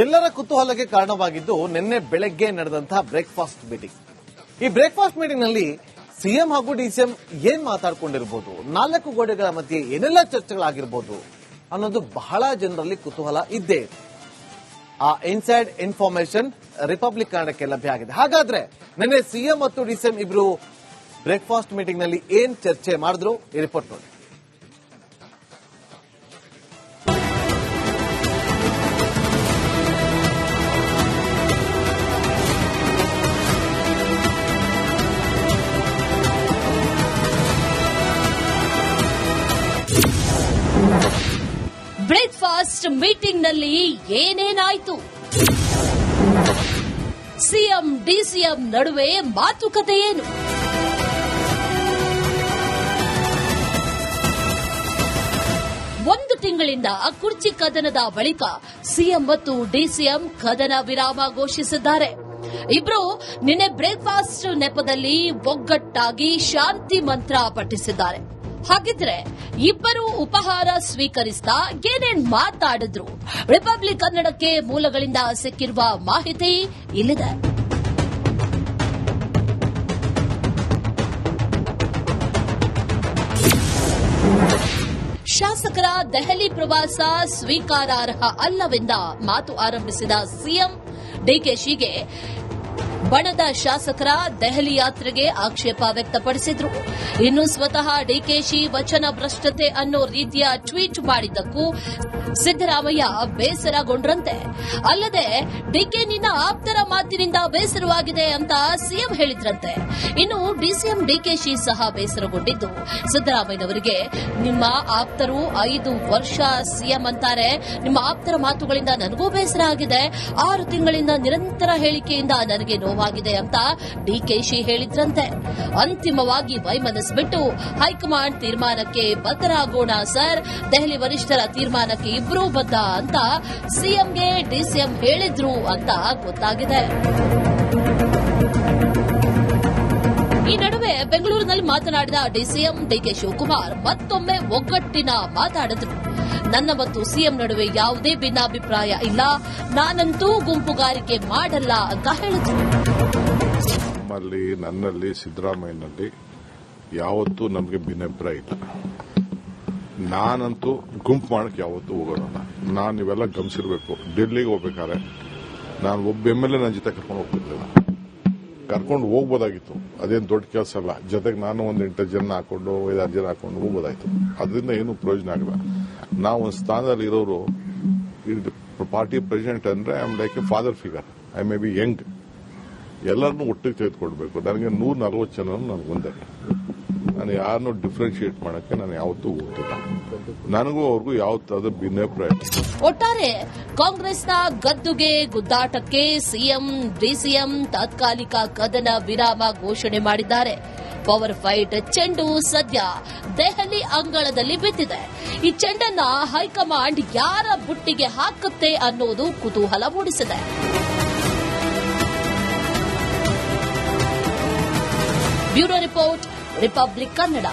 ಎಲ್ಲರ ಕುತೂಹಲಕ್ಕೆ ಕಾರಣವಾಗಿದ್ದು ನಿನ್ನೆ ಬೆಳಗ್ಗೆ ನಡೆದಂತಹ ಬ್ರೇಕ್ಫಾಸ್ಟ್ ಮೀಟಿಂಗ್ ಈ ಬ್ರೇಕ್ಫಾಸ್ಟ್ ಮೀಟಿಂಗ್ನಲ್ಲಿ ಸಿಎಂ ಹಾಗೂ ಡಿಸಿಎಂ ಏನ್ ಮಾತಾಡ್ಕೊಂಡಿರ್ಬೋದು? ನಾಲ್ಕು ಗೋಡೆಗಳ ಮಧ್ಯೆ ಏನೆಲ್ಲ ಚರ್ಚೆಗಳಾಗಿರ್ಬೋದು ಅನ್ನೋದು ಬಹಳ ಜನರಲ್ಲಿ ಕುತೂಹಲ ಇದ್ದೇ ಇದೆ. ಆ ಇನ್ಸೈಡ್ ಇನ್ಫಾರ್ಮೇಶನ್ ರಿಪಬ್ಲಿಕ್ ಕಾರಣಕ್ಕೆ ಲಭ್ಯ ಆಗಿದೆ. ಹಾಗಾದ್ರೆ ನಿನ್ನೆ ಸಿಎಂ ಮತ್ತು ಡಿಸಿಎಂ ಇಬ್ರು ಬ್ರೇಕ್ಫಾಸ್ಟ್ ಮೀಟಿಂಗ್ನಲ್ಲಿ ಏನ್ ಚರ್ಚೆ ಮಾಡಿದ್ರು? ಈ ರಿಪೋರ್ಟ್ ನೋಡಿ. ನಲ್ಲಿ ಏನೇನಾಯ್ತು? ಸಿಎಂ, ಡಿಸಿಎಂ ನಡುವೆ ಮಾತುಕತೆ ಏನು? ಒಂದು ತಿಂಗಳಿಂದ ಕುರ್ಚಿ ಕದನದ ಬಳಿಕ ಸಿಎಂ ಮತ್ತು ಡಿಸಿಎಂ ಕದನ ವಿರಾಮ ಘೋಷಿಸಿದ್ದಾರೆ. ಇಬ್ರು ನಿನ್ನೆ ಬ್ರೇಕ್ಫಾಸ್ಟ್ ನೆಪದಲ್ಲಿ ಒಗ್ಗಟ್ಟಾಗಿ ಶಾಂತಿ ಮಂತ್ರ ಪಠಿಸಿದ್ದಾರೆ. ಹಾಗಿದ್ರೆ ಇಬ್ಬರು ಉಪಹಾರ ಸ್ವೀಕರಿಸ್ತಾ ಏನೇನ್ ಮಾತಾಡಿದ್ರು. ರಿಪಬ್ಲಿಕ್ ಕನ್ನಡಕ್ಕೆ ಮೂಲಗಳಿಂದ ಸಿಕ್ಕಿರುವ ಮಾಹಿತಿ ಇಲ್ಲಿದೆ. ಶಾಸಕರ ದೆಹಲಿ ಪ್ರವಾಸ ಸ್ವೀಕಾರಾರ್ಹ ಅಲ್ಲವೆಂದ ಮಾತು ಆರಂಭಿಸಿದ ಸಿಎಂ ಡಿಕೆಶಿಗೆ ಬಣದ ಶಾಸಕರ ದೆಹಲಿ ಯಾತ್ರೆಗೆ ಆಕ್ಷೇಪ ವ್ಯಕ್ತಪಡಿಸಿದ್ರು. ಇನ್ನು ಸ್ವತಃ ಡಿಕೆಶಿ ವಚನ ಭ್ರಷ್ಟತೆ ಅನ್ನೋ ರೀತಿಯ ಟ್ವೀಟ್ ಮಾಡಿದ್ದಕ್ಕೂ ಸಿದ್ದರಾಮಯ್ಯ ಬೇಸರಗೊಂಡ್ರಂತೆ. ಅಲ್ಲದೆ ಡಿಕೆ ನಿನ್ನ ಆಪ್ತರ ಮಾತಿನಿಂದ ಬೇಸರವಾಗಿದೆ ಅಂತ ಸಿಎಂ ಹೇಳಿದ್ರಂತೆ. ಇನ್ನು ಡಿಸಿಎಂ ಡಿಕೆಶಿ ಸಹ ಬೇಸರಗೊಂಡಿದ್ದು. ಸಿದ್ದರಾಮಯ್ಯನವರಿಗೆ ನಿಮ್ಮ ಆಪ್ತರು ಐದು ವರ್ಷ ಸಿಎಂ ಅಂತಾರೆ. ನಿಮ್ಮ ಆಪ್ತರ ಮಾತುಗಳಿಂದ ನನಗೂ ಬೇಸರ ಆಗಿದೆ. ಆರು ತಿಂಗಳಿಂದ ನಿರಂತರ ಹೇಳಿಕೆಯಿಂದ ನನಗೆ ನೋವಾಗಿದೆ ಅಂತ ಡಿಕೆಶಿ ಹೇಳಿದ್ರಂತೆ. ಅಂತಿಮವಾಗಿ ವೈಮನಸ್ಬಿಟ್ಟು ಹೈಕಮಾಂಡ್ ತೀರ್ಮಾನಕ್ಕೆ ಬದ್ಧರಾಗೋಣ ಸರ್. ದೆಹಲಿ ವರಿಷ್ಠರ ತೀರ್ಮಾನಕ್ಕೆ ಇಬ್ರೂ ಬದ್ಧ ಅಂತ ಸಿಎಂಗೆ ಡಿಸಿಎಂ ಹೇಳಿದ್ರು ಅಂತ ಗೊತ್ತಾಗಿದೆ. ಈ ನಡುವೆ ಬೆಂಗಳೂರಿನಲ್ಲಿ ಮಾತನಾಡಿದ ಡಿಸಿಎಂ ಡಿಕೆ ಶಿವಕುಮಾರ್ ಮತ್ತೊಮ್ಮೆ ಒಗ್ಗಟ್ಟಿನ ಮಾತಾಡಿದ್ರು. ನನ್ನ ಮತ್ತು ಸಿಎಂ ನಡುವೆ ಯಾವುದೇ ಭಿನ್ನಾಭಿಪ್ರಾಯ ಇಲ್ಲ. ನಾನಂತೂ ಗುಂಪುಗಾರಿಕೆ ಮಾಡಲ್ಲ ಅಂತ ಹೇಳಿದ್ರು. ನಮ್ಮಲ್ಲಿ, ನನ್ನಲ್ಲಿ, ಸಿದ್ದರಾಮಯ್ಯನಲ್ಲಿ ಯಾವತ್ತೂ ನಮಗೆ ಭಿನ್ನಾಭಿಪ್ರಾಯ ಇಲ್ಲ. ನಾನಂತೂ ಗುಂಪು ಮಾಡಕ್ಕೆ ಯಾವತ್ತೂ ಹೋಗೋಣ ನಾನು ಇವೆಲ್ಲ ಗಮನಿಸಿರ್ಬೇಕು. ಡೆಲ್ಲಿಗೆ ಹೋಗ್ಬೇಕಾದ್ರೆ ನಾನು ಒಬ್ಬ ಎಂ ಎಲ್ ಎ ನನ್ನ ಜೊತೆ ಕರ್ಕೊಂಡು ಹೋಗ್ತಿರ್ಲಿಲ್ಲ. ಕರ್ಕೊಂಡು ಹೋಗ್ಬೋದಾಗಿತ್ತು. ಅದೇನು ದೊಡ್ಡ ಕೆಲಸ ಅಲ್ಲ. ಜೊತೆಗೆ ನಾನು ಒಂದು ಎಂಟು ಜನ ಹಾಕೊಂಡು ಐದಾರು ಜನ ಹಾಕೊಂಡು ಹೋಗ್ಬೋದಾಯ್ತು. ಅದರಿಂದ ಏನು ಪ್ರಯೋಜನ ಆಗಲ್ಲ. ನಾವು ಒಂದು ಸ್ಥಾನದಲ್ಲಿ ಇರೋರು ಪಾರ್ಟಿ ಪ್ರೆಸಿಡೆಂಟ್ ಅಂದ್ರೆ I am like a father figure I may be young ಎಲ್ಲರನ್ನೂ ಒಟ್ಟಿಗೆ ತೆಗೆದುಕೊಡ್ಬೇಕು. ನನಗೆ ನೂರ ನಲ್ವತ್ತು ಜನ ನನಗೊಂದೇ. ನಾನು ಯಾರನ್ನೂ ಡಿಫ್ರೆನ್ಶಿಯೇಟ್ ಮಾಡಕ್ಕೆ ನಾನು ಯಾವತ್ತೂ ಹೋಗ್ತಿಲ್ಲ. ನನಗೂ ಅವ್ರಿಗೂ ಯಾವತ್ತಾದ ಭಿನ್ನಾಭಿಪ್ರಾಯ. ಒಟ್ಟಾರೆ ಕಾಂಗ್ರೆಸ್ನ ಗದ್ದುಗೆ ಗುದ್ದಾಟಕ್ಕೆ ಸಿಎಂ, ಡಿಸಿಎಂ ತಾತ್ಕಾಲಿಕ ಕದನ ವಿರಾಮ ಘೋಷಣೆ ಮಾಡಿದ್ದಾರೆ. ಪವರ್ ಫೈಟ್ ಚೆಂಡು ಸದ್ಯ ದೆಹಲಿ ಅಂಗಳದಲ್ಲಿ ಬಿದ್ದಿದೆ. ಈ ಚೆಂಡನ್ನ ಹೈಕಮಾಂಡ್ ಯಾರ ಬುಟ್ಟಿಗೆ ಹಾಕುತ್ತೆ ಅನ್ನೋದು ಕುತೂಹಲ ಮೂಡಿಸಿದೆ. ಬ್ಯೂರೋ ರಿಪಬ್ಲಿಕ್ ಕನ್ನಡ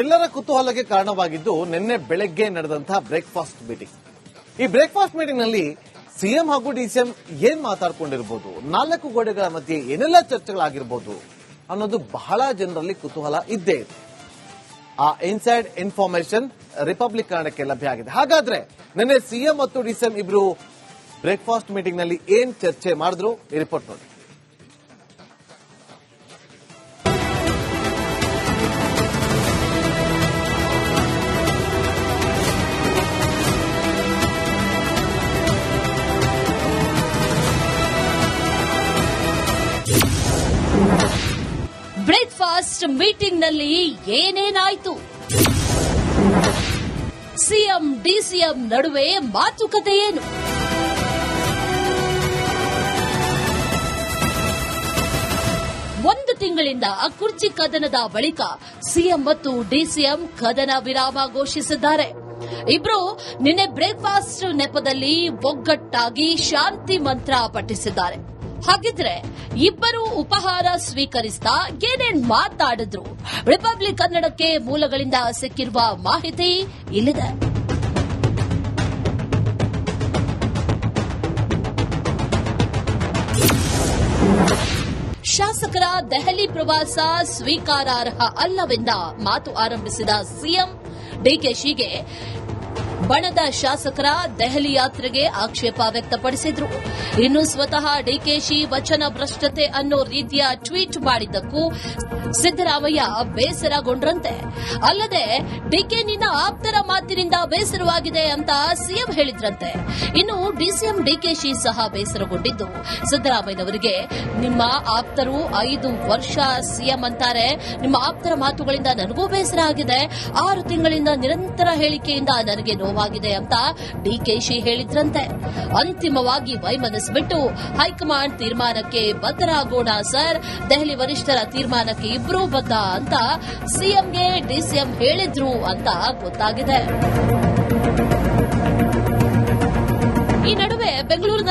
ಎಲ್ಲರ ಕುತೂಹಲಕ್ಕೆ ಕಾರಣವಾಗಿದ್ದು ನಿನ್ನೆ ಬೆಳಗ್ಗೆ ನಡೆದಂತಹ ಬ್ರೇಕ್ಫಾಸ್ಟ್ ಮೀಟಿಂಗ್ ಈ ಬ್ರೇಕ್ಫಾಸ್ಟ್ ಮೀಟಿಂಗ್ನಲ್ಲಿ ಸಿಎಂ ಹಾಗೂ ಡಿಸಿಎಂ ಏನ್ ಮಾತಾಡ್ಕೊಂಡಿರ್ಬೋದು? ನಾಲ್ಕು ಗೋಡೆಗಳ ಮಧ್ಯೆ ಏನೆಲ್ಲ ಚರ್ಚೆಗಳಾಗಿರ್ಬೋದು ಅನ್ನೋದು ಬಹಳ ಜನರಲ್ಲಿ ಕುತೂಹಲ ಇದ್ದೇ ಇದೆ. ಆ ಇನ್ಸೈಡ್ ಇನ್ಫಾರ್ಮೇಶನ್ ರಿಪಬ್ಲಿಕ್ ಕನ್ನಡಕ್ಕೆ ಲಭ್ಯ ಆಗಿದೆ. ಹಾಗಾದ್ರೆ ನಿನ್ನೆ ಸಿಎಂ ಮತ್ತು ಡಿಸಿಎಂ ಇಬ್ರು ಬ್ರೇಕ್ಫಾಸ್ಟ್ ಮೀಟಿಂಗ್ನಲ್ಲಿ ಏನ್ ಚರ್ಚೆ ಮಾಡಿದ್ರು, ಈ ರಿಪೋರ್ಟ್ ನೋಡಿ. ಬ್ರೇಕ್ಫಾಸ್ಟ್ ಮೀಟಿಂಗ್ನಲ್ಲಿ ಏನೇನಾಯ್ತು? ಸಿಎಂ, ಡಿಸಿಎಂ ನಡುವೆ ಮಾತುಕತೆ ಏನು? ತಿಂಗಳಿಂದ ಕುರ್ಚಿ ಕದನದ ಬಳಿಕ ಸಿಎಂ ಮತ್ತು ಡಿಸಿಎಂ ಕದನ ವಿರಾಮ ಘೋಷಿಸಿದ್ದಾರೆ. ಇಬ್ರು ನಿನ್ನೆ ಬ್ರೇಕ್ಫಾಸ್ಟ್ ನೆಪದಲ್ಲಿ ಒಗ್ಗಟ್ಟಾಗಿ ಶಾಂತಿ ಮಂತ್ರ ಪಠಿಸಿದ್ದಾರೆ. ಹಾಗಿದ್ರೆ ಇಬ್ಬರು ಉಪಹಾರ ಸ್ವೀಕರಿಸ್ತಾ ಏನೇನ್ ಮಾತಾಡಿದ್ರು? ರಿಪಬ್ಲಿಕ್ ಕನ್ನಡಕ್ಕೆ ಮೂಲಗಳಿಂದ ಸಿಕ್ಕಿರುವ ಮಾಹಿತಿ ಇಲ್ಲಿದೆ. ಶಾಸಕರ ದೆಹಲಿ ಪ್ರವಾಸ ಸ್ವೀಕಾರಾರ್ಹ ಅಲ್ಲವೆಂದ ಮಾತು ಆರಂಭಿಸಿದ ಸಿಎಂ ಡಿಕೆಶಿಗೆ ಬಣದ ಶಾಸಕರ ದೆಹಲಿ ಯಾತ್ರೆಗೆ ಆಕ್ಷೇಪ ವ್ಯಕ್ತಪಡಿಸಿದ್ರು. ಇನ್ನು ಸ್ವತಃ ಡಿಕೆಶಿ ವಚನ ಭ್ರಷ್ಟತೆ ಅನ್ನೋ ರೀತಿಯ ಟ್ವೀಟ್ ಮಾಡಿದ್ದಕ್ಕೂ ಸಿದ್ದರಾಮಯ್ಯ ಬೇಸರಗೊಂಡ್ರಂತೆ. ಅಲ್ಲದೆ ಡಿಕೆ ನಿನ್ನ ಆಪ್ತರ ಮಾತಿನಿಂದ ಬೇಸರವಾಗಿದೆ ಅಂತ ಸಿಎಂ ಹೇಳಿದ್ರಂತೆ. ಇನ್ನು ಡಿಸಿಎಂ ಡಿಕೆಶಿ ಸಹ ಬೇಸರಗೊಂಡಿದ್ದು. ಸಿದ್ದರಾಮಯ್ಯನವರಿಗೆ ನಿಮ್ಮ ಆಪ್ತರು ಐದು ವರ್ಷ ಸಿಎಂ ಅಂತಾರೆ. ನಿಮ್ಮ ಆಪ್ತರ ಮಾತುಗಳಿಂದ ನನಗೂ ಬೇಸರ ಆಗಿದೆ. ಆರು ತಿಂಗಳಿಂದ ನಿರಂತರ ಹೇಳಿಕೆಯಿಂದ ನನಗೆ ನೋವಾಗಿದೆ ಅಂತ ಡಿಕೆಶಿ ಹೇಳಿದ್ರಂತೆ. ಅಂತಿಮವಾಗಿ ವೈಮನಸ್ಬಿಟ್ಟು ಹೈಕಮಾಂಡ್ ತೀರ್ಮಾನಕ್ಕೆ ಬದ್ಧರಾಗೋಣ ಸರ್. ದೆಹಲಿ ವರಿಷ್ಠರ ತೀರ್ಮಾನಕ್ಕೆ ಇಬ್ಬರೂ ಬದ್ಧ ಅಂತ ಸಿಎಂಗೆ ಡಿಸಿಎಂ ಹೇಳಿದ್ರು ಅಂತ ಗೊತ್ತಾಗಿದೆ.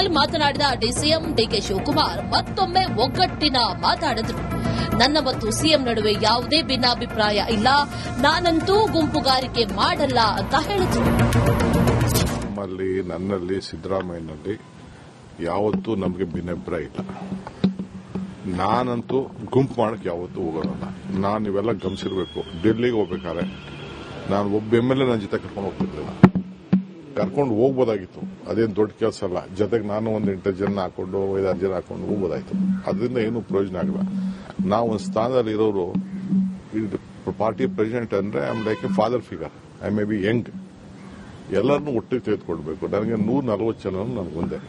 ಬೆಂಗಳೂರಿನಲ್ಲಿ ಮಾತನಾಡಿದ ಡಿಸಿಎಂ ಡಿಕೆ ಶಿವಕುಮಾರ್ ಮತ್ತೊಮ್ಮೆ ಒಗ್ಗಟ್ಟಿನ ಮಾತಾಡಿದರು. ನನ್ನ ಮತ್ತು ಸಿಎಂ ನಡುವೆ ಯಾವುದೇ ಭಿನ್ನಾಭಿಪ್ರಾಯ ಇಲ್ಲ. ನಾನಂತೂ ಗುಂಪುಗಾರಿಕೆ ಮಾಡಲ್ಲ ಅಂತ ಹೇಳಿದರು. ನಮ್ಮಲ್ಲಿ, ನನ್ನಲ್ಲಿ, ಸಿದ್ದರಾಮಯ್ಯನಲ್ಲಿ ಯಾವತ್ತೂ ನಮಗೆ ಭಿನ್ನಾಭಿಪ್ರಾಯ ಇಲ್ಲ. ನಾನಂತೂ ಗುಂಪು ಮಾಡಕ್ಕೆ ಯಾವತ್ತೂ ಹೋಗೋದಲ್ಲ. ನಾನು ಇವೆಲ್ಲ ಗಮನಿಸಿರ್ಬೇಕು. ಡೆಲ್ಲಿಗೆ ಹೋಗ್ಬೇಕಾದ್ರೆ ನಾನು ಒಬ್ಬ ಎಂ ಎಲ್ ಎ ನನ್ನ ಜೊತೆ ಕರ್ಕೊಂಡು ಹೋಗ್ತಿರ್ಲಿಲ್ಲ. ಕರ್ಕೊಂಡು ಹೋಗ್ಬೋದಾಗಿತ್ತು. ಅದೇನು ದೊಡ್ಡ ಕೆಲಸ ಅಲ್ಲ. ಜೊತೆಗೆ ನಾನು ಒಂದು ಎಂಟು ಜನ ಹಾಕೊಂಡು ಐದಾರು ಜನ ಹಾಕೊಂಡು ಹೋಗ್ಬೋದಾಯ್ತು. ಅದರಿಂದ ಏನು ಪ್ರಯೋಜನ ಆಗಲ್ಲ. ನಾವು ಒಂದು ಸ್ಥಾನದಲ್ಲಿ ಇರೋರು ಪಾರ್ಟಿ ಪ್ರೆಸಿಡೆಂಟ್ ಅಂದ್ರೆ I am like a father figure I may be young ಎಲ್ಲರನ್ನೂ ಒಟ್ಟಿಗೆ ತೆಗೆದುಕೊಳ್ಬೇಕು ನನಗೆ ನೂರ ನಲವತ್ತು ಜನ ನನಗೊಂದೇ.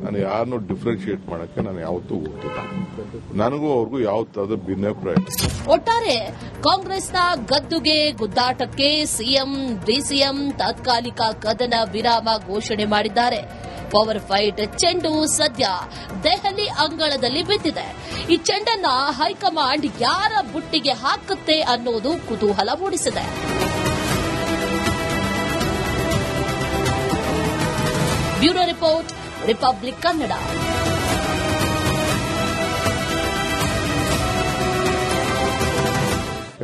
ನಾನು ಯಾರನ್ನೂ ಡಿಫ್ರೆನ್ಶಿಯೇಟ್ ಮಾಡಕ್ಕೆ ನಾನು ಯಾವತ್ತೂ ಹೋಗ್ತಿಲ್ಲ. ನನಗೂ ಅವ್ರಿಗೂ ಯಾವತ್ತಾದ್ರೂ ಭಿನ್ನಾಭಿಪ್ರಾಯ. ಒಟ್ಟಾರೆ ಕಾಂಗ್ರೆಸ್ನ ಗದ್ದುಗೆ ಗುದ್ದಾಟಕ್ಕೆ ಸಿಎಂ, ಡಿಸಿಎಂ ತಾತ್ಕಾಲಿಕ ಕದನ ವಿರಾಮ ಘೋಷಣೆ ಮಾಡಿದ್ದಾರೆ. ಪವರ್ ಫೈಟ್ ಚೆಂಡು ಸದ್ಯ ದೆಹಲಿ ಅಂಗಳದಲ್ಲಿ ಬಿದ್ದಿದೆ. ಈ ಚೆಂಡನ್ನ ಹೈಕಮಾಂಡ್ ಯಾರ ಬುಟ್ಟಿಗೆ ಹಾಕುತ್ತೆ ಅನ್ನೋದು ಕುತೂಹಲ ಮೂಡಿಸಿದೆ. ಬ್ಯೂರೋ ರಿಪೋರ್ಟ್ ರಿಪಬ್ಲಿಕ್ ಕನ್ನಡ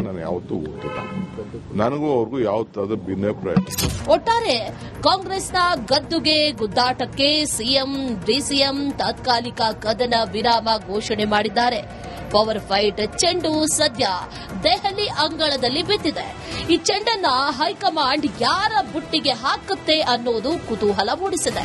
ನಾನು ಯಾವತ್ತೂ ಹೋಗ್ತಿಲ್ಲ ನನಗೂ ಅವ್ರಿಗೂ ಯಾವತ್ತಾದ ಭಿನ್ನಾಭಿಪ್ರಾಯ. ಒಟ್ಟಾರೆ ಕಾಂಗ್ರೆಸ್ನ ಗದ್ದುಗೆ ಗುದ್ದಾಟಕ್ಕೆ ಸಿಎಂ ಡಿಸಿಎಂ ತಾತ್ಕಾಲಿಕ ಕದನ ವಿರಾಮ ಘೋಷಣೆ ಮಾಡಿದ್ದಾರೆ. ಪವರ್ ಫೈಟ್ ಚೆಂಡು ಸದ್ಯ ದೆಹಲಿ ಅಂಗಳದಲ್ಲಿ ಬಿದ್ದಿದೆ. ಈ ಚೆಂಡನ್ನ ಹೈಕಮಾಂಡ್ ಯಾರ ಬುಟ್ಟಿಗೆ ಹಾಕುತ್ತೆ ಅನ್ನೋದು ಕುತೂಹಲ ಮೂಡಿಸಿದೆ.